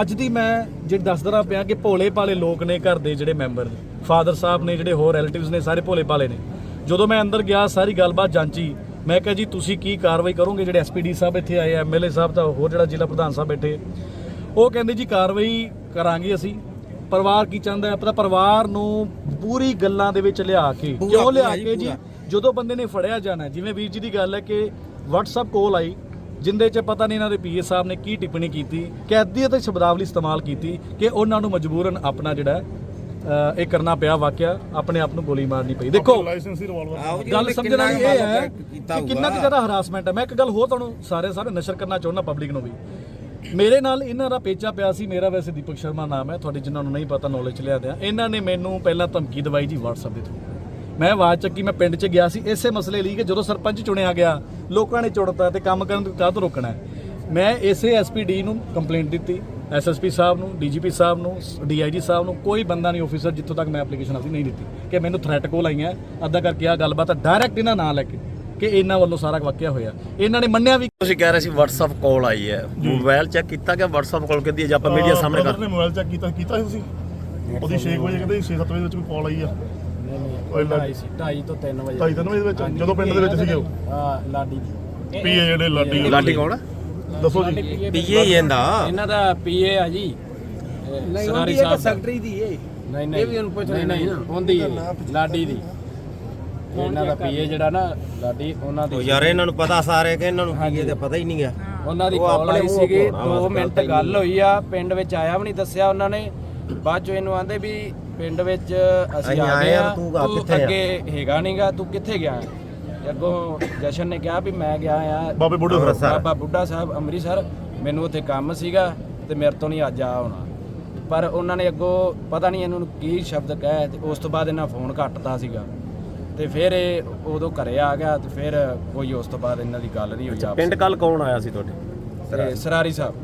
ਅੱਜ ਦੀ ਮੈਂ ਜਿਹੜੀ ਦੱਸਦਾ ਪਿਆ ਕਿ ਭੋਲੇ ਭਾਲੇ ਲੋਕ ਨੇ ਘਰ ਦੇ ਜਿਹੜੇ ਮੈਂਬਰ ਫਾਦਰ ਸਾਹਿਬ ਨੇ ਜਿਹੜੇ ਹੋਰ ਰਿਲੇਟਿਵਸ ਨੇ ਸਾਰੇ ਭੋਲੇ ਭਾਲੇ ਨੇ। ਜਦੋਂ ਮੈਂ ਅੰਦਰ ਗਿਆ ਸਾਰੀ ਗੱਲਬਾਤ ਜਾਂਚੀ ਮੈਂ ਕਿਹਾ ਜੀ ਤੁਸੀਂ ਕੀ ਕਾਰਵਾਈ ਕਰੋਗੇ? ਜਿਹੜੇ ਐਸਪੀਡੀ ਸਾਹਿਬ ਇੱਥੇ ਆਏ ਐਮਐਲਏ ਸਾਹਿਬ ਤਾਂ ਹੋਰ ਜਿਹੜਾ ਜ਼ਿਲ੍ਹਾ ਪ੍ਰਧਾਨ ਸਾਹਿਬ ਬੈਠੇ। ਉਹ ਕਹਿੰਦੇ ਜੀ ਕਾਰਵਾਈ ਕਰਾਂਗੇ ਅਸੀਂ। ਪਰਿਵਾਰ ਕੀ ਚਾਹੁੰਦਾ ਹੈ? ਪਤਾ ਪਰਿਵਾਰ ਨੂੰ ਪੂਰੀ ਗੱਲਾਂ ਦੇ ਵਿੱਚ ਲਿਆ ਕੇ ਕਿਉਂ ਲਿਆ ਕੇ ਜੀ? ਜਦੋਂ ਬੰਦੇ ਨੇ ਫੜਿਆ ਜਾਣਾ ਹੈ, ਜਿਵੇਂ ਵੀਰ ਜੀ ਦੀ ਗੱਲ ਹੈ ਕਿ WhatsApp ਕਾਲ ਆਈ ਜਿੰਦੇ 'ਚ ਪਤਾ ਨਹੀਂ ਇਹਨਾਂ ਦੇ ਪੀਏ ਸਾਹਿਬ ਨੇ ਕੀ ਟਿੱਪਣੀ ਕੀਤੀ ਕੈਦੀ ਅਤੇ ਸ਼ਬਦਾਵਲੀ ਇਸਤੇਮਾਲ ਕੀਤੀ ਕਿ ਉਹਨਾਂ ਨੂੰ ਮਜਬੂਰਨ ਆਪਣਾ ਜਿਹੜਾ ਹੈ, ਇਹ ਕਰਨਾ ਪਿਆ ਵਾਕਿਆ ਆਪਣੇ ਆਪ ਨੂੰ ਗੋਲੀ ਮਾਰਨੀ ਪਈ। ਦੇਖੋ ਲਾਇਸੈਂਸੀ ਰਿਵਾਲਵਰ ਗੱਲ ਸਮਝਣ ਵਾਲੀ ਇਹ ਹੈ ਕਿ ਕਿੰਨਾ ਕੁ ਜ਼ਿਆਦਾ ਹਰਾਸਮੈਂਟ ਹੈ। ਮੈਂ ਇੱਕ ਗੱਲ ਹੋਰ ਤੁਹਾਨੂੰ ਸਾਰੇ ਸਾਰੇ ਨਸ਼ਰ ਕਰਨਾ ਚਾਹੁੰਦਾ ਪਬਲਿਕ ਨੂੰ ਵੀ। ਮੇਰੇ ਨਾਲ ਇਹਨਾਂ ਦਾ ਪੇਚਾ ਪਿਆ ਸੀ, ਮੇਰਾ ਵੈਸੇ ਦੀਪਕ ਸ਼ਰਮਾ ਨਾਮ ਹੈ, ਤੁਹਾਡੇ ਜਿਨ੍ਹਾਂ ਨੂੰ ਨਹੀਂ ਪਤਾ ਨੌਲੇਜ ਲਿਆ ਦਿਆਂ ਇਹਨਾਂ ਨੇ ਮੈਨੂੰ ਪਹਿਲਾਂ ਧਮਕੀ ਦਵਾਈ ਜੀ WhatsApp ਦੇ ਥਰੂ ਮੈਂ ਆਵਾਜ਼ ਚੱਕੀ, ਮੈਂ ਪਿੰਡ 'ਚ ਗਿਆ ਸੀ, ਇਸੇ ਮਸਲੇ ਲਈ ਕਿ ਜਦੋਂ ਸਰਪੰਚ ਚੁਣਿਆ ਗਿਆ, ਲੋਕਾਂ ਨੇ ਚੁਣਤਾ ਤੇ ਕੰਮ ਕਰਨ ਤੋਂ ਕਾਹ ਤੋਂ ਰੋਕਣਾ ਮੈਂ ਇਸੇ ਐਸਪੀਡੀ ਨੂੰ ਕੰਪਲੇਂਟ ਦਿੱਤੀ ਐਸਐਸਪੀ ਸਾਹਿਬ ਨੂੰ ਡੀਜੀਪੀ ਸਾਹਿਬ ਨੂੰ ਡੀਆਈਜੀ ਸਾਹਿਬ ਨੂੰ, ਕੋਈ ਬੰਦਾ ਨਹੀਂ ਆਫੀਸਰ ਜਿੱਥੋਂ ਤੱਕ ਮੈਂ ਐਪਲੀਕੇਸ਼ਨ ਅਸੀਂ ਨਹੀਂ ਦਿੱਤੀ ਕਿ ਮੈਨੂੰ ਥ੍ਰੈਟ ਕੋਲ ਆਈਆਂ, ਅੱਧਾ ਕਰਕੇ ਆ ਗੱਲਬਾਤ ਡਾਇਰੈਕਟ ਇਹਨਾਂ ਨਾਂ ਲੈ ਕੇ। ਕਿ ਇਹਨਾਂ ਵੱਲੋਂ ਸਾਰਾ ਵਾਕਿਆ ਹੋਇਆ। ਇਹਨਾਂ ਨੇ ਮੰਨਿਆ ਵੀ ਤੁਸੀਂ ਕਹਿ ਰਹੇ ਸੀ WhatsApp ਕਾਲ ਆਈ ਹੈ। ਮੋਬਾਈਲ ਚੈੱਕ ਕੀਤਾ ਕਿ WhatsApp ਕਾਲ ਕਿੱਦੀ ਹੈ ਜੇ ਆਪਾਂ ਮੀਡੀਆ ਸਾਹਮਣੇ ਕਰ ਮੋਬਾਈਲ ਚੈੱਕ ਕੀਤਾ ਕੀਤਾ ਸੀ ਤੁਸੀਂ? ਉਹਦੀ 6 ਵਜੇ ਕਹਿੰਦੇ 6-7 ਵਜੇ ਵਿੱਚ ਕੋਈ ਕਾਲ ਆਈ ਆ। ਉਹ ਢਾਈ ਸੀ 2:30 ਤੋਂ 3 ਵਜੇ। ਢਾਈ ਤਿੰਨ ਵਜੇ ਦੇ ਵਿੱਚ? ਜਦੋਂ ਪਿੰਡ ਦੇ ਵਿੱਚ ਸੀਗੇ ਉਹ? ਹਾਂ ਲਾਡੀ ਦੀ ਪੀਏ ਜਿਹੜੇ ਲਾਡੀ ਲਾਡੀ ਕੌਣ ਦੱਸੋ ਜੀ। ਪੀਏ ਹੀ ਇਹਦਾ। ਇਹਨਾਂ ਦਾ ਪੀਏ ਆ ਜੀ। ਸਰਾਰੀ ਸਾਹਿਬ ਸੈਕਟਰੀ ਦੀ ਇਹ। ਨਹੀਂ ਨਹੀਂ ਇਹ ਵੀ ਉਹਨੂੰ ਪੁੱਛ ਨਹੀਂ ਹੁੰਦੀ ਲਾਡੀ ਦੀ। ਇਹਨਾਂ ਦਾ ਪੀਏ ਜਿਹੜਾ ਨਾ ਲਾਡੀ ਉਹਨਾਂ ਦੀ ਯਾਰ ਇਹਨਾਂ ਨੂੰ ਪਤਾ ਸਾਰੇ ਕਿ ਇਹਨਾਂ ਨੂੰ ਪੀਏ ਤੇ ਪਤਾ ਹੀ ਨਹੀਂ ਗਿਆ ਉਹਨਾਂ ਦੀ ਉਹ ਕਾਲ ਆਪਣੇ ਆਈ ਮੂੰਹੋਂ ਸੀਗੀ ਬੋਲਣਾ 2 ਵਾ, ਮਿੰਟ ਗੱਲ ਹੋਈ ਆ ਪਿੰਡ ਵਿੱਚ ਆਇਆ ਵੀ ਨਹੀਂ ਦੱਸਿਆ ਉਹਨਾਂ ਨੇ। ਬਾਅਦ ਚ ਇਹਨੂੰ ਆਂਦੇ ਵੀ ਪਿੰਡ ਵਿੱਚ ਅਸੀਂ ਅਸੀਂ ਆ ਆਏ ਗਏ ਆ, ਆ ਤੂੰ ਤੂੰ ਕਿੱਥੇ ਆ? ਅੱਗੇ ਹੈਗਾ ਨਹੀਂਗਾ ਤੂੰ ਕਿੱਥੇ ਗਿਆ? ਤੇ ਅੱਗੋਂ ਜਸ਼ਨ ਨੇ ਕਿਹਾ ਵੀ ਮੈਂ ਗਿਆ ਆ। ਬਾਬੇ ਬੁੱਢੇ ਸਾਹਿਬ ਅੰਮ੍ਰਿਤਸਰ। ਬਾਬਾ ਬੁੱਢਾ ਸਾਹਿਬ ਅੰਮ੍ਰਿਤਸਰ ਮੈਨੂੰ ਉੱਥੇ ਕੰਮ ਸੀਗਾ ਤੇ ਮੇਰੇ ਤੋਂ ਨਹੀਂ ਅੱਜ ਆ ਹੋਣਾ। ਪਰ ਉਹਨਾਂ ਨੇ ਅੱਗੋਂ ਪਤਾ ਨਹੀਂ ਇਹਨਾਂ ਨੂੰ ਕੀ ਸ਼ਬਦ ਕਹੇ ਤੇ ਉਸ ਤੋਂ ਬਾਅਦ ਇਹਨਾਂ ਫੋਨ ਕੱਟਤਾ ਸੀਗਾ। ਤੇ ਫਿਰ ਇਹ ਉਦੋਂ ਘਰੇ ਆ ਗਿਆ ਤੇ ਫਿਰ ਕੋਈ ਉਸ ਤੋਂ ਬਾਅਦ ਇਹਨਾਂ ਦੀ ਗੱਲ ਨਹੀਂ ਹੋਈ ਆਪਸ ਪਿੰਡ ਕੱਲ ਕੌਣ ਆਇਆ ਸੀ ਤੁਹਾਡੇ? ਸਰਾਰੀ। ਸਾਹਿਬ।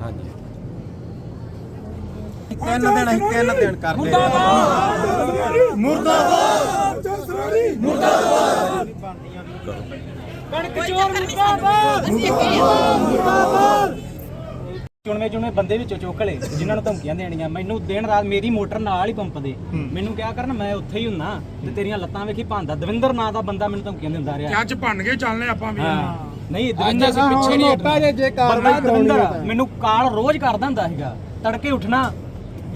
ਹਾਂਜੀ। ਤਿੰਨ ਦਿਨ ਅਸੀਂ ਤਿੰਨ ਦਿਨ ਕਰਦੇ ਕਣਕ ਚੋਰ ਮੁਰਦਾਬਾਦ! ਇੱਕ ਹੀ ਹਾਂ ਚੁਣਵੇਂ ਚੁਣਵੇਂ ਬੰਦੇ ਵਿੱਚੋਂ ਚੁੱਕ ਲਏ ਜਿਨ੍ਹਾਂ ਨੂੰ ਧਮਕੀਆਂ ਦੇਣੀਆਂ। ਮੈਨੂੰ ਦਿਨ ਰਾਤ ਮੇਰੀ ਮੋਟਰ ਨਾਲ ਹੀ ਪੰਪ ਦੇ। ਮੈਨੂੰ ਕਿਹਾ ਕਰਨ ਮੈਂ ਉੱਥੇ ਹੀ ਹੁੰਨਾ ਤੇ ਤੇਰੀਆਂ ਲੱਤਾਂ ਵੇਖੀ ਭਾਂਦਾ। ਦਵਿੰਦਰ ਨਾਂ ਦਾ ਬੰਦਾ ਮੈਨੂੰ ਧਮਕੀਆਂ ਦਿੰਦਾ ਰਿਹਾ। ਅੱਜ ਭੰਨ ਕੇ ਚੱਲਨੇ ਆਪਾਂ ਵੀ। ਨਹੀਂ ਦਵਿੰਦਰ ਅਸੀਂ ਪਿੱਛੇ ਨਹੀਂ ਹਟਣਾ। ਜੇ ਬੰਦਾ ਦਵਿੰਦਰ ਮੈਨੂੰ ਕਾਲ ਰੋਜ਼ ਕਰਦਾ ਹੁੰਦਾ ਸੀਗਾ। ਤੜਕੇ ਉੱਠਣਾ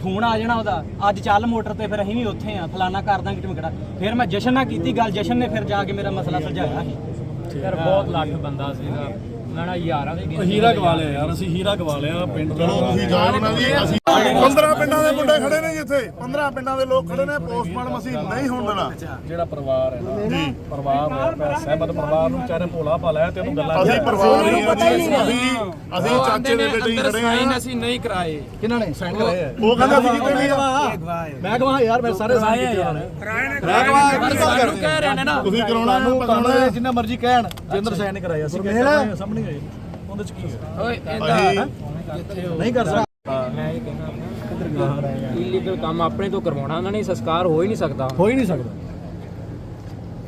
ਫੋਨ ਆ ਜਾਣਾ ਉਹਦਾ। ਅੱਜ ਚੱਲ ਮੋਟਰ ਤੇ ਫਿਰ ਅਸੀਂ ਵੀ ਉੱਥੇ ਆ। ਫਲਾਨਾ ਕਰ ਦਾਂਗੇ ਟਮਕੜਾ ਫਿਰ ਮੈਂ ਜਸ਼ਨ ਨਾਲ ਕੀਤੀ ਗੱਲ ਜਸ਼ਨ ਨੇ ਫਿਰ ਜਾ ਕੇ ਮੇਰਾ ਮਸਲਾ ਸੁਲਝਾਇਆ ਸੀ। ਯਾਰ ਬਹੁਤ ਲੱਖ ਬੰਦਾ ਸੀਗਾ। ਨਾ ਯਾਰਾਂ ਦੇ ਹੀਰਾ ਗਵਾ ਲਿਆ ਯਾਰ ਅਸੀਂ ਹੀਰਾ ਗਵਾ ਲਿਆ ਪਿੰਡ ਦਾ ਚਲੋ ਤੁਸੀਂ ਜਾਓ ਨਾ ਜੀ ਅਸੀਂ 15 ਪਿੰਡਾਂ ਦੇ ਮੁੰਡੇ ਖੜੇ ਨੇ ਜੀ ਇੱਥੇ। 15 ਪਿੰਡਾਂ ਦੇ ਲੋਕ ਖੜੇ ਨੇ ਪੋਸਟਮਾਰਟਮ ਅਸੀਂ ਨਹੀਂ ਹੋਣ ਦੇਣਾ। ਜਿਹੜਾ ਪਰਿਵਾਰ ਹੈ ਨਾ ਜੀ ਪਰਿਵਾਰ ਹੈ ਸਹਿਮਤ ਪਰਿਵਾਰ ਨੂੰ ਚਾਰੇ ਭੋਲਾ ਭਾਲਾ ਹੈ ਤੇ ਉਹਨੂੰ ਗੱਲਾਂ ਅਸੀਂ ਪਰਿਵਾਰ ਨਹੀਂ ਹਾਂ ਜੀ ਅਸੀਂ ਅਸੀਂ ਚਾਚੇ ਦੇ ਬੇਟੇ ਹੀ ਖੜੇ ਸਾਈਨ ਹਾਂ। ਅਸੀਂ ਨਹੀਂ ਕਰਾਏ। ਕਿਹਨਾਂ ਨੇ? ਸਾਈਨ ਕਰਾਏ ਹੈ ਉਹ ਕਹਿੰਦਾ ਅਸੀਂ ਕਿਤੇ ਨਹੀਂ ਆ। ਮੈਂ ਕਹਾਂ ਯਾਰ ਮੈਂ ਸਾਰੇ ਸਾਈਨ ਕੀਤੇ ਉਹਨਾਂ ਨੇ। ਸਾਨੂੰ ਕਹਿ ਰਹੇ ਨੇ ਨਾ ਤੁਸੀਂ ਕਰਾਉਣਾ ਤੁਹਾਨੂੰ ਨੂੰ ਤੁਹਾਨੂੰ ਕਰਾਉਣਾ। ਇਹ ਜਿੰਨਾ ਮਰਜ਼ੀ ਕਹਿਣ ਜਿੰਦਰ ਸਾਈਨ ਕਰਾਇਆ। ਅਸੀਂ ਕਹਿੰਦੇ ਸਾਹਮਣੇ ਹੋਏ ਉਹਦੇ ਚ ਕੀ ਹੈ ਓਏ ਅਸੀਂ ਨਹੀਂ ਕਰ ਸਕਦੇ। ਇਲੀਗਲ ਕੰਮ ਆਪਣੇ ਤੋਂ ਕਰਵਾਉਣਾ ਉਹਨਾਂ ਨੇ ਸੰਸਕਾਰ ਹੋ ਹੀ ਨਹੀਂ ਸਕਦਾ। ਹੋ ਹੀ ਨਹੀਂ ਸਕਦਾ।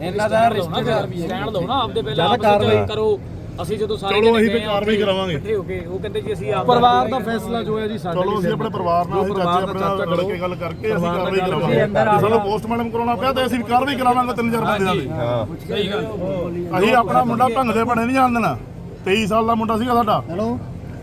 ਇਹਨਾਂ ਦਾ ਰਿਸ਼ਤੇਦਾਰ ਵੀ ਸਟੈਂਡ ਲਓ ਨਾ ਆਪਦੇ ਪਹਿਲਾਂ ਆਪਸ ਕਰੋ। ਅਸੀਂ ਜਦੋਂ ਸਾਰੇ ਚਲੋ ਅਸੀਂ ਵੀ ਕਾਰਵਾਈ ਕਰਾਵਾਂਗੇ। ਇਕੱਠੇ ਹੋ ਕੇ ਉਹ ਕਹਿੰਦੇ ਜੀ ਅਸੀਂ ਆਪ ਪਰਿਵਾਰ ਦਾ ਫੈਸਲਾ ਜੋ ਹੈ ਜੀ ਸਾਡੇ ਚਲੋ ਅਸੀਂ ਆਪਣੇ ਪਰਿਵਾਰ ਨਾਲ ਅਸੀਂ ਚਾਚੇ ਆਪਣੇ ਨਾਲ ਲੜ ਕੇ ਗੱਲ ਕਰਕੇ ਅਸੀਂ ਕਾਰਵਾਈ ਕਰਾਵਾਂਗੇ। ਜੇ ਸਾਨੂੰ ਪੋਸਟਮਾਰਟਮ ਕਰਾਉਣਾ ਪਿਆ ਤੇ ਅਸੀਂ ਵੀ ਕਾਰਵਾਈ ਕਰਾਵਾਂਗੇ ਤਿੰਨ ਚਾਰ ਬੰਦਿਆਂ ਦੀ। ਸਹੀ ਗੱਲ। ਅਸੀਂ ਆਪਣਾ ਮੁੰਡਾ ਢੰਗ ਦੇ ਬਣੇ ਨਹੀਂ ਜਾਣ ਦੇਣਾ। 23 ਸਾਲ ਦਾ ਮੁੰਡਾ ਸੀਗਾ ਸਾਡਾ। ਹੈਲੋ।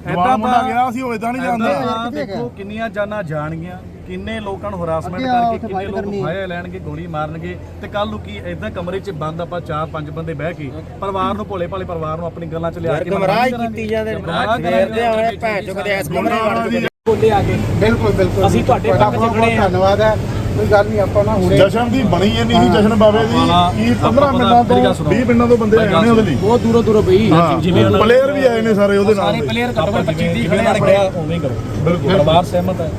ਜਵਾਨ ਮੁੰਡਾ ਗਿਆ ਅਸੀਂ ਉਹ ਇਦਾਂ ਨਹੀਂ ਆਹ ਦੇਖੋ ਕਿੰਨੀਆਂ ਜਾਨਾਂ ਜਾਣਗੀਆਂ ਕਿੰਨੇ ਲੋਕਾਂ ਨੂੰ ਹਰਾਸਮੈਂਟ ਕਰਕੇ ਕਿੰਨੇ ਲੋਕ ਫਾਇਆ ਲੈਣਗੇ ਗੋਲੀ ਮਾਰਨਗੇ। ਤੇ ਕੱਲ ਨੂੰ ਕੀ ਇਦਾਂ ਕਮਰੇ 'ਚ ਬੰਦ ਆਪਾਂ ਚਾਰ ਪੰਜ ਬੰਦੇ ਬਹਿ ਕੇ ਪਰਿਵਾਰ ਨੂੰ ਭੋਲੇ ਭਾਲੇ ਪਰਿਵਾਰ ਨੂੰ ਆਪਣੀ ਗੱਲਾਂ 'ਚ ਲਿਆ ਕੇ ਗਮਰਾਹ ਹੀ ਕੀਤੀ ਜਾਂਦੇ ਗੁੰਮਰਾਹ ਨੇ ਸਵੇਰ ਦੇ ਆਏ ਭੈਣ ਚੋ ਕਦੇ ਇਸ ਕਮਰੇ ਵੜ ਕੇ ਬੋਲੇ ਆ ਕੇ। ਬਿਲਕੁਲ ਬਿਲਕੁਲ। ਅਸੀਂ ਤੁਹਾਡੇ ਪੱਖ 'ਚ ਖੜੇ ਆ ਧੰਨਵਾਦ ਹੈ। ਕੋਈ ਗੱਲ ਨਹੀਂ ਆਪਾਂ ਨਾ ਹੁਣੇ ਜਸ਼ਨ ਦੀ ਬਣੀ ਇੰਨੀ ਸੀ ਜਸ਼ਨ ਬਾਬੇ ਦੀ ਕੀ 15 ਪਿੰਡਾਂ ਤੋਂ 20 ਪਿੰਡਾਂ ਤੋਂ ਬੰਦੇ ਆਏ ਨੇ ਉਹਦੇ ਲਈ। ਬਹੁਤ ਦੂਰੋਂ ਦੂਰੋਂ ਬਈ। ਜਿਵੇਂ ਪਲੇਅਰ ਵੀ ਆਏ ਨੇ ਸਾਰੇ ਉਹਦੇ ਨਾਲ ਸਾਰੇ ਪਲੇਅਰ ਘੱਟੋ ਘੱਟ 25 ਦੀ ਖੜੇ ਖੜੇ ਆਪਣੇ ਉਵੇਂ ਕਰੋ। ਬਿਲਕੁਲ। ਪਰਿਵਾਰ ਸਹਿਮਤ ਹੈ।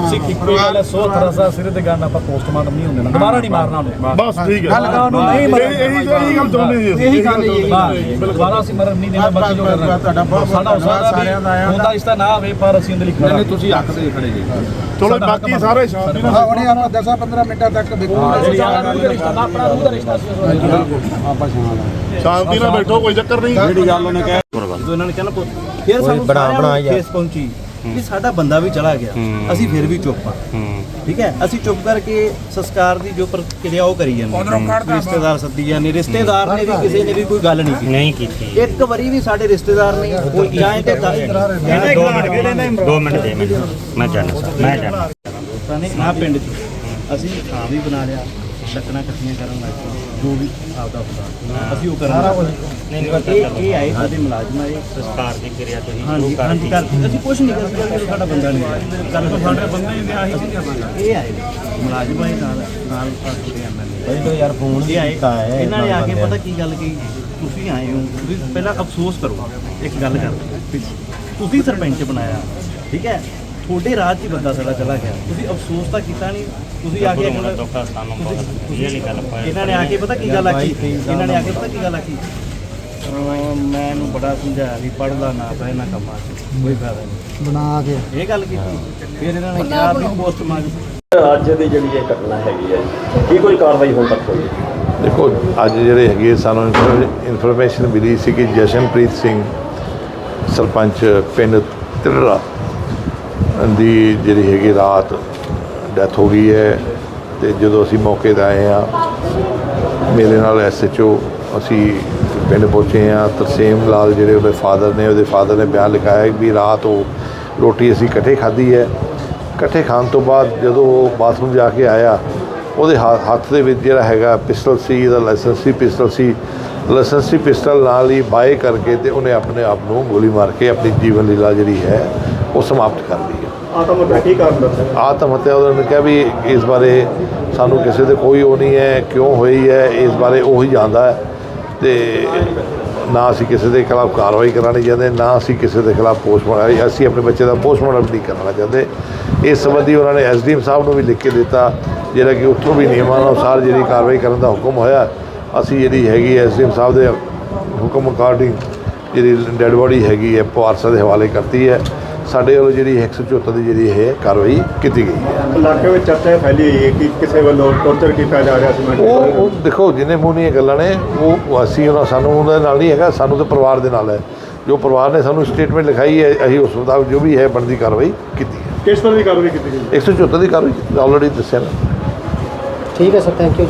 ਅਸੀਂ ਇੱਕੋ ਗੱਲ ਹੈ 100 ਤਰ੍ਹਾਂ ਸਿਰ ਤੇ ਗਾਣਾ ਆਪਾਂ ਪੋਸਟਮਾਰਟਮ ਨਹੀਂ ਹੁੰਦੇ ਨਾ। ਦੁਬਾਰਾ ਨਹੀਂ ਮਾਰਨਾ ਉਹਨੇ। ਬਸ ਠੀਕ ਹੈ। ਨੂੰ ਨਹੀਂ ਇਹੀ ਇਹੀ ਇਹੀ ਗੱਲ ਚਾਹੁੰਦੇ ਸੀ ਅਸੀਂ। ਇਹੀ ਗੱਲ ਹੈ ਦੁਬਾਰਾ ਅਸੀਂ ਮਰਨ ਨਹੀਂ ਦੇਣਾ ਬਾਕੀ ਜੋ ਕਰਨਾ। ਤੁਹਾਡਾ ਬਹੁਤ ਸਾਡਾ ਸਾਰਿਆਂ ਦਾ ਹੁੰਦਾ ਰਿਸ਼ਤਾ ਨਾ ਆਵੇ ਪਰ ਅਸੀਂ ਉਹਦੇ ਲਈ ਖੜਾ ਤੁਸੀਂ ਹੱਕ ਦੇ ਖੜੇ ਜੀ। ਚਲੋ ਬਾਕੀ ਸਾਰੇ ਸ਼ਾਂਤੀ ਨਾਲ ਹਾਂ, ਹੁਣੇ ਆਪਾਂ 10 15 ਮਿੰਟਾਂ ਤੱਕ ਵੇਖੋ। ਰਿਸ਼ਤਾ ਦਾ ਆਪਣਾ ਰੂਹ ਦਾ ਰਿਸ਼ਤਾ ਸੀ ਸ਼ਾਂਤੀ ਨਾਲ ਬੈਠੋ ਕੋਈ ਚੱਕਰ ਨਹੀਂ। ਜਿਹੜੀ ਗੱਲ ਉਹਨੇ ਕਹਿ ਜਦੋਂ ਇਹਨਾਂ ਨੇ ਕਹਿਣਾ ਫਿਰ ਸਾਨੂੰ ਬਣਾ- ਸਾਰਿਆਂ ਬਣਾ ਨੂੰ ਯਾਰ। ਠੇਸ ਪਹੁੰਚੀ ਕਿ ਸਾਡਾ ਬੰਦਾ ਵੀ ਚਲਾ ਗਿਆ। ਅਸੀਂ ਫਿਰ ਵੀ ਚੁੱਪ ਆ ਠੀਕ ਹੈ? ਅਸੀਂ ਚੁੱਪ ਕਰਕੇ ਸੰਸਕਾਰ ਦੀ ਜੋ ਪ੍ਰਕਿਰਿਆ ਉਹ ਕਰੀ ਜਾਂਦੇ ਰਿਸ਼ਤੇਦਾਰ ਸੱਦੀ ਜਾਂਦੇ ਰਿਸ਼ਤੇਦਾਰ ਨੇ ਵੀ ਕਿਸੇ ਨੇ ਵੀ ਕੋਈ ਗੱਲ ਨਹੀਂ ਕੀਤੀ। ਨਹੀਂ ਕੀਤੀ। ਇੱਕ ਵਾਰੀ ਵੀ ਸਾਡੇ ਰਿਸ਼ਤੇਦਾਰ ਨੇ ਕੋਈ ਜਾਂ ਤੇ ਦੋ ਮਿੰਟ ਦੇ ਮੈਂ ਜਾਣਾ ਮੈਂ ਜਾਣਾ ਦੋਸਤਾਂ ਨੇ ਆ ਪਿੰਡ 'ਚ। ਅਸੀਂ ਥਾਂ ਵੀ ਬਣਾ ਲਿਆ ਲੱਕੜਾਂ ਇਕੱਠੀਆਂ ਕਰਨ ਲੱਗ ਪਏ ਜੋ ਵੀ ਆਪਦਾ ਹੁੰਦਾ। ਅਸੀਂ ਉਹ ਕਰਾਂਗੇ ਨਹੀਂ ਇਹ ਇਹ ਆਏ ਸਾਡੇ ਮੁਲਾਜ਼ਮ ਆਏ। ਸੰਸਕਾਰ ਦੀ ਕਿਰਿਆ ਤੁਸੀਂ ਹਾਂਜੀ ਹਾਂਜੀ ਕਰਦੇ ਅਸੀਂ ਕੁਝ ਨਹੀਂ ਕਰਦੇ ਸਾਡਾ ਬੰਦਾ ਨਹੀਂ ਆਇਆ। ਗੱਲ ਤਾਂ ਸਾਡੇ ਬੰਦੇ ਹੀ ਨੇ ਆਹੀ ਇਹ ਆਏ। ਮੁਲਾਜ਼ਮ ਆਏ ਨਾਲ ਨਾਲ ਪਾਸੇ ਐਮਐਲਏ ਬਈ ਯਾਰ ਫੋਨ ਇਹ ਆਏ। ਇਹਨਾਂ ਨੇ ਆ ਕੇ ਪਤਾ ਕੀ ਗੱਲ ਕਹੀ? ਤੁਸੀਂ ਆਏ ਹੋ। ਤੁਸੀਂ ਪਹਿਲਾਂ ਅਫਸੋਸ ਕਰੋ। ਇੱਕ ਗੱਲ ਕਰ। ਤੁਸੀਂ ਸਰਪੰਚ ਬਣਾਇਆ। ਠੀਕ ਹੈ? ਤੁਹਾਡੇ ਰਾਜ 'ਚ ਹੀ ਬੰਦਾ ਸਾਡਾ ਚਲਾ ਗਿਆ। ਤੁਸੀਂ ਅਫਸੋਸ ਤਾਂ ਕੀਤਾ ਨਹੀਂ। ਤੁਸੀਂ ਆ ਕੇ ਬੜਾ ਦੁੱਖ ਆ ਸਾਨੂੰ ਬਹੁਤ ਇਹ ਨਹੀਂ ਗੱਲ ਪਾਇਆ ਇਹਨਾਂ ਨੇ ਆ ਕੇ ਪਤਾ ਕੀ ਗੱਲ ਆਖੀ? ਇਹਨਾਂ ਨੇ ਆ ਕੇ ਪਤਾ ਕੀ ਗੱਲ ਆਖੀ? ਅਹ ਮੈਂ ਇਹਨੂੰ ਬੜਾ ਸਮਝਾਇਆ ਵੀ ਪੜਦਾ ਨਾ ਪੈ ਇਹਨਾਂ ਕੰਮਾਂ 'ਚ ਕੋਈ ਫਾਇਦਾ ਨਹੀਂ। ਬਣਾ ਕੇ। ਇਹ ਗੱਲ ਕੀਤੀ। ਫਿਰ ਇਹਨਾਂ ਨੇ ਕਿਹਾ ਵੀ ਪੋਸਟ ਮੰਗ ਅੱਜ ਦੀ ਜਿਹੜੀ ਇਹ ਘਟਨਾ ਹੈਗੀ ਹੈ ਕੀ ਕੋਈ ਕਾਰਵਾਈ ਹੁਣ ਤੱਕ ਹੋਈ? ਦੇਖੋ ਅੱਜ ਜਿਹੜੇ ਹੈਗੇ ਸਾਨੂੰ ਇਨਫੋਰਮੇਸ਼ਨ ਮਿਲੀ ਸੀ ਕਿ ਜਸ਼ਨਪ੍ਰੀਤ ਸਿੰਘ ਸਰਪੰਚ ਪਿੰਡ ਤਿਲੜਾ ਦੀ ਜਿਹੜੀ ਹੈਗੀ ਰਾਤ ਡੈਥ ਹੋ ਗਈ ਹੈ ਤੇ ਜਦੋਂ ਅਸੀਂ ਮੌਕੇ 'ਤੇ ਆਏ ਆ ਮੇਰੇ ਨਾਲ ਐਸਐਚਓ ਅਸੀਂ ਪਿੰਡ ਪਹੁੰਚੇ ਆ ਤਰਸੇਮ ਲਾਲ ਜਿਹੜੇ ਉਹਦੇ ਫਾਦਰ ਨੇ, ਉਹਦੇ ਫਾਦਰ ਨੇ ਬਿਆਨ ਲਿਖਾਇਆ ਵੀ ਰਾਤ ਉਹ ਰੋਟੀ ਅਸੀਂ ਇਕੱਠੇ ਖਾਧੀ ਹੈ। ਇਕੱਠੇ ਖਾਣ ਤੋਂ ਬਾਅਦ ਜਦੋਂ ਉਹ ਬਾਥਰੂਮ ਜਾ ਕੇ ਆਇਆ, ਉਹਦੇ ਹਾ- ਹੱਥ ਦੇ ਵਿੱਚ ਜਿਹੜਾ ਹੈਗਾ ਪਿਸਟਲ ਸੀ, ਇਹਦਾ ਲਾਇਸੈਂਸੀ ਪਿਸਟਲ ਸੀ। ਲਾਇਸੈਂਸੀ ਪਿਸਟਲ ਨਾਲ ਹੀ ਬਾਏ ਕਰਕੇ ਤੇ ਉਹਨੇ ਆਪਣੇ ਆਪ ਨੂੰ ਗੋਲੀ ਮਾਰ ਕੇ ਆਪਣੀ ਜੀਵਨ ਲੀਲਾ ਜਿਹੜੀ ਹੈ ਉਹ ਸਮਾਪਤ ਕਰ ਲਈ ਹੈ। ਆਤਮ ਹੱਤਿਆ ਕੀ ਕਾਰਨ ਦੱਸਿਆ ਆਤਮ ਹੱਤਿਆ ਉਹਨਾਂ ਨੇ ਕਿਹਾ ਵੀ ਇਸ ਬਾਰੇ ਸਾਨੂੰ ਕਿਸੇ ਤੇ ਕੋਈ ਉਹ ਨਹੀਂ ਹੈ ਕਿਉਂ ਹੋਈ ਹੈ ਇਸ ਬਾਰੇ ਉਹੀ ਜਾਣਦਾ ਹੈ। ਤੇ ਨਾ ਅਸੀਂ ਕਿਸੇ ਦੇ ਖਿਲਾਫ ਕਾਰਵਾਈ ਕਰਾਣੀ ਚਾਹੁੰਦੇ ਨਾ ਅਸੀਂ ਕਿਸੇ ਦੇ ਖਿਲਾਫ ਪੋਸਟਮਾਰਟਮ ਅਸੀਂ ਆਪਣੇ ਬੱਚੇ ਦਾ ਪੋਸਟਮਾਰਟਮ ਨਹੀਂ ਕਰਾਉਣਾ ਚਾਹੁੰਦੇ। ਇਸ ਸੰਬੰਧੀ ਉਹਨਾਂ ਨੇ ਐਸਡੀਐਮ ਸਾਹਿਬ ਨੂੰ ਵੀ ਲਿਖ ਕੇ ਦਿੱਤਾ ਜਿਹੜਾ ਕਿ ਉੱਥੋਂ ਵੀ ਨਿਯਮਾਂ ਅਨੁਸਾਰ ਜਿਹੜੀ ਕਾਰਵਾਈ ਕਰਨ ਦਾ ਹੁਕਮ ਹੋਇਆ ਅਸੀਂ ਜਿਹੜੀ ਹੈਗੀ ਐਸਡੀਐਮ ਸਾਹਿਬ ਦੇ ਹੁਕਮ ਅਕਾਰਡਿੰਗ ਜਿਹੜੀ ਡੈਡ ਬੋਡੀ ਹੈਗੀ ਹੈ ਪਵਾਰਸਾ ਦੇ ਹਵਾਲੇ ਕਰਤੀ ਹੈ। ਸਾਡੇ ਵੱਲੋਂ ਜਿਹੜੀ 174 ਦੀ ਜਿਹੜੀ ਇਹ ਕਾਰਵਾਈ ਕੀਤੀ ਗਈ ਹੈ। ਇਲਾਕੇ ਵਿੱਚ ਚਰਚਾ ਫੈਲੀ ਹੋਈ ਹੈ ਕਿ ਕਿਸੇ ਵੱਲੋਂ ਟੌਰਚਰ ਕੀਤਾ ਜਾ ਰਿਹਾ ਸੀ ਉਹ ਉਹ ਦੇਖੋ ਜਿੰਨੇ ਮੂੰਹ ਨਹੀਂ ਇਹ ਗੱਲਾਂ ਨੇ ਉਹ ਅਸੀਂ ਉਹਨਾਂ ਸਾਨੂੰ ਉਹਦੇ ਨਾਲ ਨਹੀਂ ਹੈਗਾ ਸਾਨੂੰ ਤਾਂ ਪਰਿਵਾਰ ਦੇ ਨਾਲ ਹੈ। ਜੋ ਪਰਿਵਾਰ ਨੇ ਸਾਨੂੰ ਸਟੇਟਮੈਂਟ ਲਿਖਾਈ ਹੈ ਅਸੀਂ ਉਸ ਮੁਤਾਬਕ ਜੋ ਵੀ ਹੈ ਬਣਦੀ ਕਾਰਵਾਈ ਕੀਤੀ ਹੈ। ਕਿਸ ਤਰ੍ਹਾਂ ਦੀ ਕਾਰਵਾਈ ਕੀਤੀ ਗਈ? 174 ਦੀ ਕਾਰਵਾਈ ਆਲਰੇਡੀ ਦੱਸਿਆ ਨਾ। ਠੀਕ ਹੈ ਸਰ ਥੈਂਕ ਯੂ